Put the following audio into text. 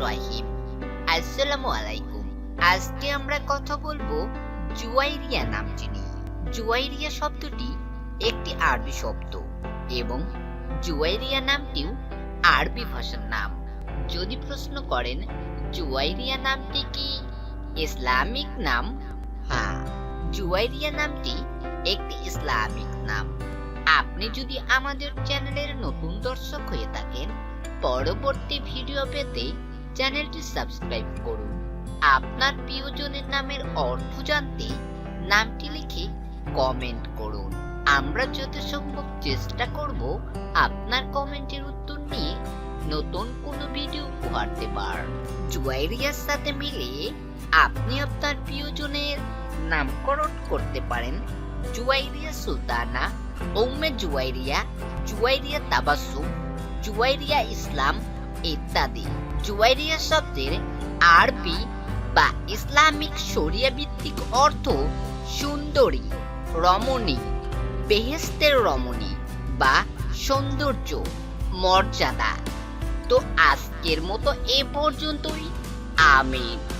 রহিম। আসসালামু আলাইকুম আজকে আমরা কথা বলব জুয়াইরিয়া নামটি নিয়ে। জুয়াইরিয়া শব্দটি একটি আরবি শব্দ এবং জুয়াইরিয়া নামটিও আরবি ভাষার নাম। যদি প্রশ্ন করেন, জুয়াইরিয়া নামটি কি ইসলামিক নাম? হ্যাঁ জুয়াইরিয়া নামটি একটি ইসলামিক নাম। আপনি যদি আমাদের চ্যানেলের নতুন দর্শক হয়ে থাকেন পরবর্তী ভিডিও পেতে চ্যানেলটি সাবস্ক্রাইব করুন। আপনার প্রিয়জনের নামের অর্থ জানতে নামটি লিখে কমেন্ট করুন। আমরা যথাসম্ভব চেষ্টা করব আপনার কমেন্টের উত্তর নিয়ে নতুন কোনো ভিডিও উপহার দেবার। জুয়াইরিয়ার সাথে মিলে আপনি আপনার প্রিয়জনের নামকরণ করতে পারেন। জুয়াইরিয়া সুলতানা উম্মে জুয়াইরিয়া জুয়াইরিয়া তাবাসুম জুয়াইরিয়া ইসলাম ইত্যাদি। জুয়াইরিয়া শব্দের আরবি বা ইসলামিক শরিয়া ভিত্তিক অর্থ সুন্দরী, রমণী, বেহেস্তের রমণী বা সৌন্দর্য, মর্যাদা। তো আজকের মতো এ পর্যন্তই। আমিন।